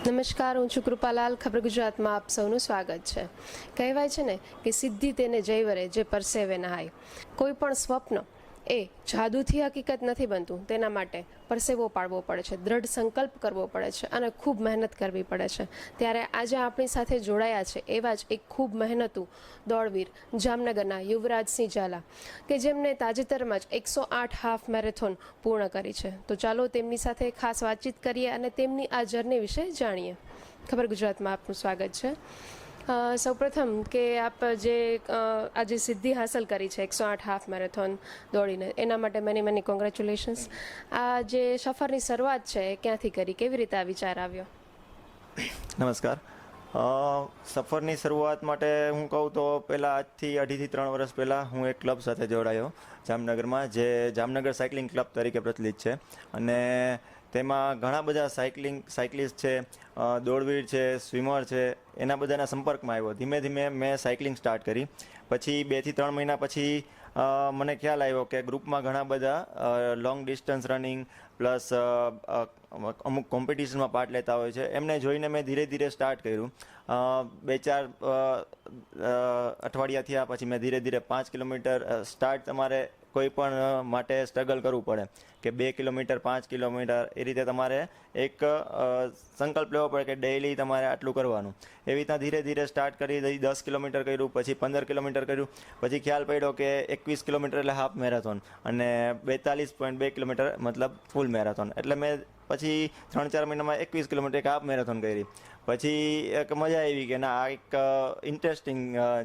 નમસ્કાર, હું છું કૃપાલાલ, ખબર ગુજરાતમાં આપ સૌનું સ્વાગત છે. કહેવાય છે ને કે સિદ્ધિ તેને જય વરે, જે પરસેવે નહાય. કોઈ પણ સ્વપ્ન એ જાદુથી હકીકત નથી બનતું તેના માટે પરસેવો પાડવો પડે છે, દ્રઢ સંકલ્પ કરવો પડે છે અને ખૂબ મહેનત કરવી પડે છે. ત્યારે આજે આપણી સાથે જોડાયા છે એવા જ એક ખૂબ મહેનતુ દોડવીર જામનગરના યુવરાજસિંહ ઝાલા, કે જેમને તાજેતરમાં જ એકસો આઠ હાફ મેરેથોન પૂર્ણ કરી છે. તો ચાલો તેમની સાથે ખાસ વાતચીત કરીએ અને તેમની આ જર્ની વિશે જાણીએ. ખબર ગુજરાતમાં આપનું સ્વાગત છે. સૌપ્રથમ કે આપ જે આજે સિદ્ધિ હાંસલ કરી છે, એકસો આઠ હાફ મેરેથોન દોડીને, એના માટે મેની મેની કોંગ્રેચ્યુલેશન્સ આ જે સફરની શરૂઆત છે ક્યાંથી કરી? કેવી રીતે આ વિચાર આવ્યો? નમસ્કાર. સફરની શરૂઆત માટે હું કહું તો પહેલાં આજથી અઢીથી ત્રણ વર્ષ પહેલાં હું એક ક્લબ સાથે જોડાયો, જામનગરમાં, જે જામનગર સાયકલિંગ ક્લબ તરીકે પ્રચલિત છે. અને તેમાં ઘણા બધા સાયકલિંગ સાયકલિસ્ટ છે દોડવીર છે, સ્વિમર છે, એના બધાના સંપર્કમાં આવ્યો. ધીમે ધીમે મેં સાયકલિંગ સ્ટાર્ટ કરી. પછી બેથી ત્રણ મહિના પછી મને ખ્યાલ આવ્યો કે ગ્રુપમાં ઘણા બધા લોંગ ડિસ્ટન્સ રનિંગ પ્લસ અમુક કોમ્પિટિશનમાં પાર્ટ લેતા હોય છે. એમને જોઈને મેં ધીરે ધીરે સ્ટાર્ટ કર્યું. બે ચાર અઠવાડિયા થયા પછી મેં ધીરે ધીરે પાંચ કિલોમીટર સ્ટાર્ટ તમારે કોઈ પણ માટે સ્ટ્રગલ કરવું પડે. કે બે કિલોમીટર, પાંચ કિલોમીટર, એ રીતે તમારે એક સંકલ્પ લેવો પડે કે ડેઈલી તમારે આટલું કરવાનું. એવી રીતના ધીરે ધીરે સ્ટાર્ટ કરી દઈ, દસ કિલોમીટર કર્યું, પછી પંદર કિલોમીટર કર્યું, પછી ખ્યાલ પડ્યો કે એકવીસ કિલોમીટર એટલે હાફ મેરેથોન અને બેતાલીસ પોઈન્ટ બે કિલોમીટર, મતલબ ફૂલ મેરેથોન એટલે મેં પછી ત્રણ ચાર મહિનામાં એકવીસ કિલોમીટર એક હાફ મેરેથોન કરી. પછી એક મજા આવી કે ના, આ એક ઇન્ટરેસ્ટિંગ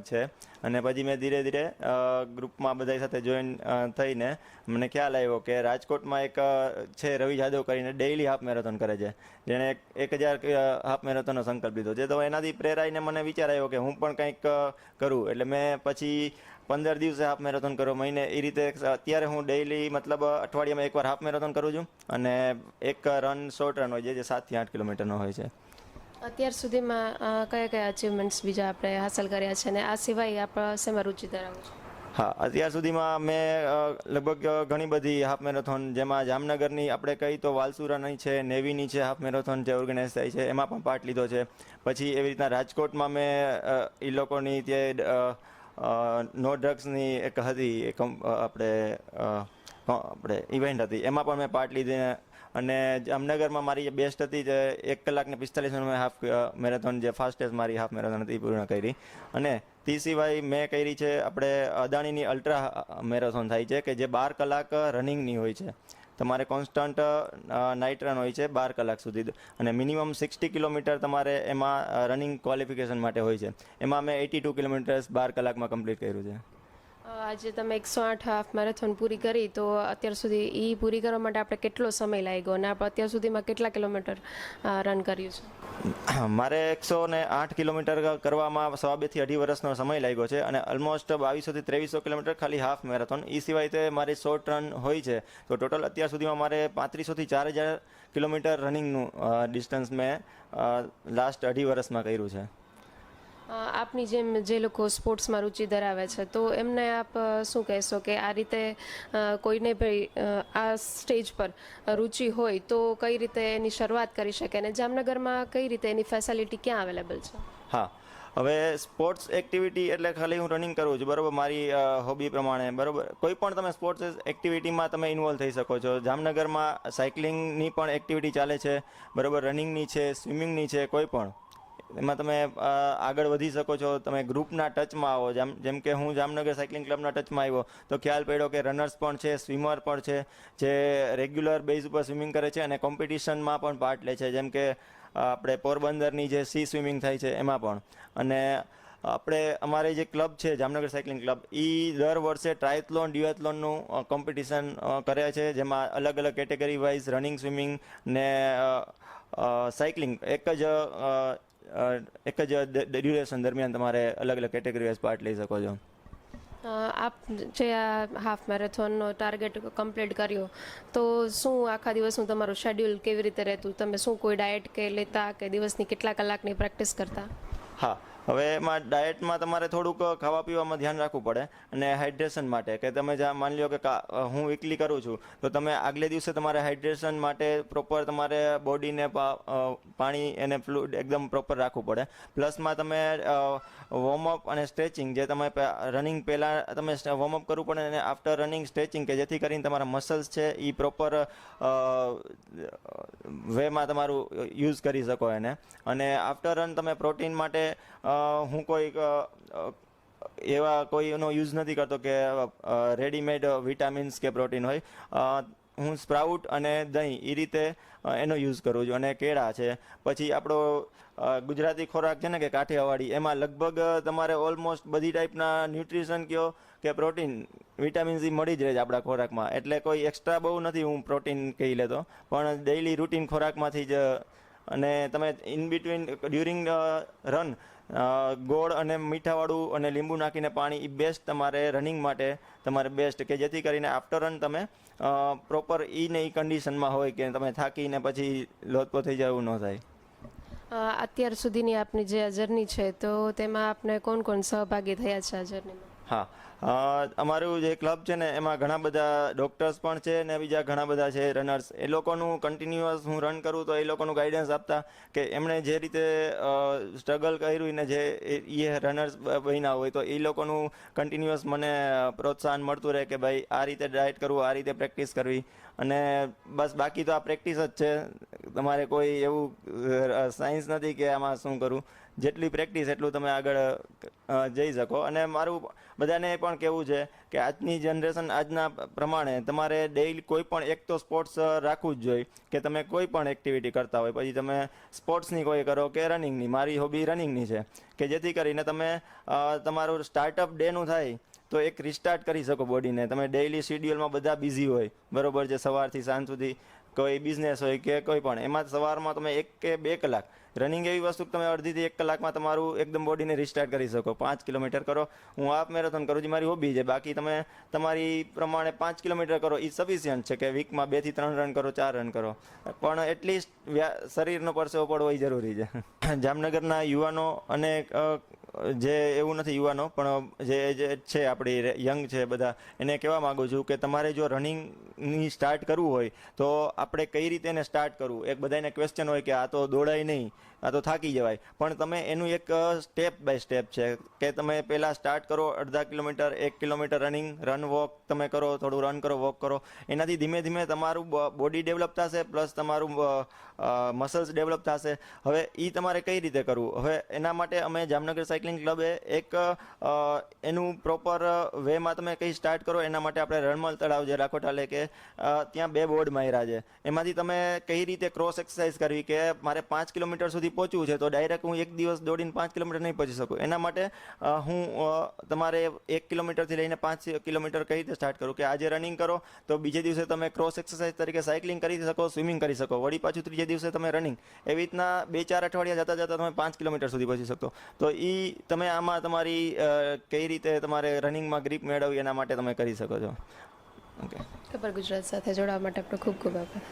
છે. અને પછી મેં ધીરે ધીરે ગ્રુપમાં બધા સાથે જોઈન થઈને મને ખ્યાલ આવ્યો કે રાજકોટમાં એક છે રવિ જાદવ કરીને ડેઈલી હાફ મેરેથોન કરે છે. જેણે એક એક હજાર હાફ મેરેથોનનો સંકલ્પ લીધો છે. તો એનાથી પ્રેરાઈને મને વિચાર આવ્યો કે હું પણ કંઈક કરું. એટલે મેં પછી પંદર દિવસે હાફ મેરેથોન કરો મહિને એ રીતે અત્યારે હું ડેઈલી મતલબ અઠવાડિયામાં એકવાર હાફ મેરેથોન કરું છું. અને એક રન શોર્ટ રન હોય છે જે સાતથી આઠ કિલોમીટરનો હોય છે. અત્યાર સુધીમાં કયા કયા અચીવમેન્ટ્સ બીજા આપણે હાંસલ કર્યા છે અને આ સિવાય આપણા શેમાં રુચિ ધરાવો છો? હા અત્યાર સુધીમાં મેં લગભગ ઘણી બધી હાફ મેરેથોન જેમાં જામનગરની આપણે કહી તો વાલસુરાની છે નેવીની છે હાફ મેરેથોન જે ઓર્ગેનાઇઝ થાય છે એમાં પણ પાર્ટ લીધો છે. પછી એવી રીતના રાજકોટમાં મેં એ લોકોની અ, નો ડ્રગ્સની એક હતી એક આપણે આપણે ઇવેન્ટ હતી એમાં પણ મેં પાર્ટ લીધી અને જામનગરમાં મારી જે બેસ્ટ હતી જે એક કલાકને પિસ્તાલીસ મિનિટમાં હાફ મેરેથોન જે ફાસ્ટેસ્ટ મારી હાફ મેરેથોન હતી પૂર્ણ કરી. અને તે સિવાય મેં કરી છે આપણે અદાણીની અલ્ટ્રા મેરેથોન થાય છે કે જે બાર કલાક રનિંગની હોય છે. તમારે કોન્સ્ટન્ટ નાઇટ રન હોય છે બાર કલાક સુધી. અને મિનિમમ સિક્સટી કિલોમીટર તમારે એમાં રનિંગ ક્વોલિફિકેશન માટે હોય છે. એમાં મેં એટી ટુ કિલોમીટર્સ બાર કલાકમાં કમ્પ્લીટ કર્યું છે. આજે તમે એકસો આઠ હાફ મેરેથોન પૂરી કરી, તો અત્યાર સુધી એ પૂરી કરવા માટે આપણે કેટલો સમય લાગ્યો અને આપણે અત્યાર સુધીમાં કેટલા કિલોમીટર રન કર્યું છે? મારે એકસો ને આઠ કિલોમીટર કરવામાં સવા બેથી અઢી વર્ષનો સમય લાગ્યો છે અને ઓલમોસ્ટ બાવીસોથી ત્રેવીસો કિલોમીટર ખાલી હાફ મેરેથોન. એ સિવાય તે મારી શોર્ટ રન હોય છે, તો ટોટલ અત્યાર સુધીમાં મારે પાંત્રીસોથી ચાર હજાર કિલોમીટર રનિંગનું ડિસ્ટન્સ મેં લાસ્ટ અઢી વર્ષમાં કર્યું છે. આપની જેમ જે લોકો સ્પોર્ટ્સમાં રુચિ ધરાવે છે, તો એમને આપ શું કહેશો કે આ રીતે કોઈને ભાઈ આ સ્ટેજ પર રુચિ હોય તો કઈ રીતે એની શરૂઆત કરી શકે અને જામનગરમાં કઈ રીતે એની ફેસિલિટી ક્યાં અવેલેબલ છે? હા, હવે સ્પોર્ટ્સ એક્ટિવિટી એટલે ખાલી હું રનિંગ કરું છું, બરાબર? મારી હોબી પ્રમાણે, બરાબર? કોઈ પણ તમે સ્પોર્ટ્સ એક્ટિવિટીમાં તમે ઇન્વોલ્વ થઈ શકો છો. જામનગરમાં સાયકલિંગની પણ એક્ટિવિટી ચાલે છે, બરાબર? રનિંગની છે સ્વિમિંગની છે, કોઈ પણ. એમાં તમે આગળ વધી શકો છો. તમે ગ્રુપના ટચમાં આવો. જેમ જેમ કે હું જામનગર સાયકલિંગ ક્લબના ટચમાં આવ્યો, તો ખ્યાલ પડ્યો કે રનર્સ પણ છે, સ્વિમર પણ છે, જે રેગ્યુલર બેઝ ઉપર સ્વિમિંગ કરે છે અને કોમ્પિટિશનમાં પણ પાર્ટ લે છે. જેમ કે આપણે પોરબંદરની જે સી સ્વિમિંગ થાય છે, એમાં પણ. અને આપણે, અમારી જે ક્લબ છે, જામનગર સાયકલિંગ ક્લબ એ દર વર્ષે ટ્રાયથલોન, ડ્યુએથલોનનું કોમ્પિટિશન કરે છે. જેમાં અલગ અલગ કેટેગરી વાઇઝ રનિંગ, સ્વિમિંગ ને સાયકલિંગ. એક જ એક જ ડ્યુરેશન દરમિયાન તમારે અલગ અલગ કેટેગરી વાઇઝ પાર્ટ લઈ શકો છો? આપ જે આ હાફ મેરેથોનનો ટાર્ગેટ કમ્પ્લીટ કર્યો, તો શું આખા દિવસનું તમારું શેડ્યુલ કેવી રીતે રહેતું? તમે શું કોઈ ડાયટ કે લેતા કે દિવસની કેટલા કલાકની પ્રેક્ટિસ કરતા? હા. હવે એમાં ડાયટમાં તમારે થોડુંક ખાવા પીવામાં ધ્યાન રાખવું પડે અને હાઇડ્રેશન માટે. કે તમે જ્યાં માની લો કે હું વીકલી કરું છું, તો તમે આગલે દિવસે તમારે હાઇડ્રેશન માટે પ્રોપર તમારે બોડીને પાણી એને ફ્લુડ એકદમ પ્રોપર રાખવું પડે. પ્લસમાં તમે વોર્મઅપ અને સ્ટ્રેચિંગ જે તમે રનિંગ પહેલાં તમે વોર્મઅપ કરવું પડે અને આફ્ટર રનિંગ સ્ટ્રેચિંગ કે જેથી કરીને તમારા મસલ્સ છે એ પ્રોપર વેમાં તમારું યુઝ કરી શકો એને. અને આફ્ટર રન તમે પ્રોટીન માટે હું કોઈક એવા કોઈનો યુઝ નથી કરતો કે રેડીમેડ વિટામિન્સ કે પ્રોટીન હોય. હું સ્પ્રાઉટ અને દહીં એ રીતે એનો યુઝ કરું છું અને કેળા છે. પછી આપણો ગુજરાતી ખોરાક છે ને કે કાઠિયાવાડી, એમાં લગભગ તમારે ઓલમોસ્ટ બધી ટાઈપના ન્યુટ્રિશન કયો કે પ્રોટીન વિટામિન સી મળી જ રહે છે આપણા ખોરાકમાં. એટલે કોઈ એક્સ્ટ્રા બહુ નથી હું પ્રોટીન કહી લેતો, પણ ડેઈલી રૂટીન ખોરાકમાંથી જ અને તમે ઇન બિટવીન ડ્યુરિંગ રન ગોળ અને મીઠાવાળું અને લીંબુ નાખીને પાણી એ બેસ્ટ તમારે રનિંગ માટે તમારે બેસ્ટ કે જેથી કરીને આફ્ટર રન તમે પ્રોપર એ ને ઈ કન્ડિશનમાં હોય કે તમે થાકીને પછી લોથપો થઈ જાય એવું ન થાય. અત્યાર સુધીની આપની જે જર્ની છે, તો તેમાં આપને કોણ કોણ સહભાગી થયા છે આ જર્નીમાં હા. અમારું જે ક્લબ છે ને, એમાં ઘણા બધા ડૉક્ટર્સ પણ છે ને બીજા ઘણા બધા છે રનર્સ એ લોકોનું કન્ટિન્યુઅસ હું રન કરું તો એ લોકોનું ગાઈડન્સ આપતા કે એમણે જે રીતે સ્ટ્રગલ કર્યું ને જે એ- રનર્સ બન્યા હોય તો એ લોકોનું કન્ટિન્યુઅસ મને પ્રોત્સાહન મળતું રહે કે ભાઈ આ રીતે ડાયટ કરવું, આ રીતે પ્રેક્ટિસ કરવી. અને બસ બાકી તો આ પ્રેક્ટિસ જ છે. તમારે કોઈ એવું સાયન્સ નથી કે આમાં શું કરવું જેટલી પ્રેક્ટિસ એટલું તમે આગળ જઈ શકો. અને મારું બધાને પણ કહેવું છે કે આજની જનરેશન આજના પ્રમાણે તમારે ડેઈલી કોઈ પણ એક તો સ્પોર્ટ્સ રાખવું જ જોઈએ કે તમે કોઈ પણ એક્ટિવિટી કરતા હોય. પછી તમે સ્પોર્ટ્સની કોઈ કરો કે રનિંગની મારી હોબી રનિંગની છે કે જેથી કરીને તમે તમારું સ્ટાર્ટઅપ ડેનું થાય તો એક રિસ્ટાર્ટ કરી શકો બોડીને તમે ડેઈલી શિડ્યુલમાં બધા બિઝી હોય. બરોબર છે, સવારથી સાંજ સુધી કોઈ બિઝનેસ હોય કે કોઈ પણ. એમાં સવારમાં તમે એક કે બે કલાક રનિંગ એવી વસ્તુ તમે અડધીથી એક કલાકમાં તમારું એકદમ બોડીને રિસ્ટાર્ટ કરી શકો. પાંચ કિલોમીટર કરો. હું હાફ મેરેથોન કરું છું, મારી હોબી છે. બાકી તમે તમારી પ્રમાણે પાંચ કિલોમીટર કરો એ સફિશિયન્ટ છે કે વીકમાં બેથી ત્રણ રન કરો, ચાર રન કરો. પણ એટલીસ્ટ શરીરનો પરસેવો પડવો એ જરૂરી છે. જામનગરના યુવાનો અને જે એવું નથી યુવાનો, પણ જે જે છે આપણી યંગ છે બધા, એને કહેવા માગું છું કે તમારે જો રનિંગની સ્ટાર્ટ કરવું હોય, તો આપણે કઈ રીતે એને સ્ટાર્ટ કરવું? એક બધાને ક્વેશ્ચન હોય કે આ તો દોડાય નહીં, આ તો થાકી જવાય. પણ તમે એનું એક સ્ટેપ બાય સ્ટેપ છે, કે તમે પહેલાં સ્ટાર્ટ કરો અડધા કિલોમીટર, એક કિલોમીટર રનિંગ રન વોક તમે કરો, થોડું રન કરો વોક કરો. એનાથી ધીમે ધીમે તમારું બોડી ડેવલપ થશે પ્લસ તમારું મસલ્સ ડેવલપ થશે. હવે એ તમારે કઈ રીતે કરવું? હવે એના માટે અમે જામનગર સાયકલિંગ ક્લબે એક એનું પ્રોપર વેમાં તમે કઈ સ્ટાર્ટ કરો, એના માટે આપણે રણમલ તળાવ જે રાખોટાલે કે ત્યાં બે બોર્ડ માર્યા છે. એમાંથી તમે કઈ રીતે ક્રોસ એક્સરસાઇઝ કરવી કે મારે પાંચ કિલોમીટર સુધી પહોંચવું છે, તો ડાયરેક્ટ હું એક દિવસ દોડીને પાંચ કિલોમીટર નહીં પહોંચી શકું. એના માટે હું તમારે એક કિલોમીટરથી લઈને પાંચ કિલોમીટર કઈ રીતે સ્ટાર્ટ કરું કે આજે રનિંગ કરો, તો બીજે દિવસે તમે ક્રોસ એક્સરસાઇઝ તરીકે સાયકલિંગ કરી શકો સ્વિમિંગ કરી શકો. વળી પાછું ત્રીજે દિવસે તમે રનિંગ એવી રીતના બે ચાર અઠવાડિયા જતા જતા તમે પાંચ કિલોમીટર સુધી પહોંચી શકો તો એ તમે આમાં તમારી કઈ રીતે તમારે રનિંગમાં ગ્રીપ મેળવવી એના માટે તમે કરી શકો છો? ઓકે ખબર ગુજરાત સાથે જોડાવા માટે આપણો ખૂબ ખૂબ આભાર.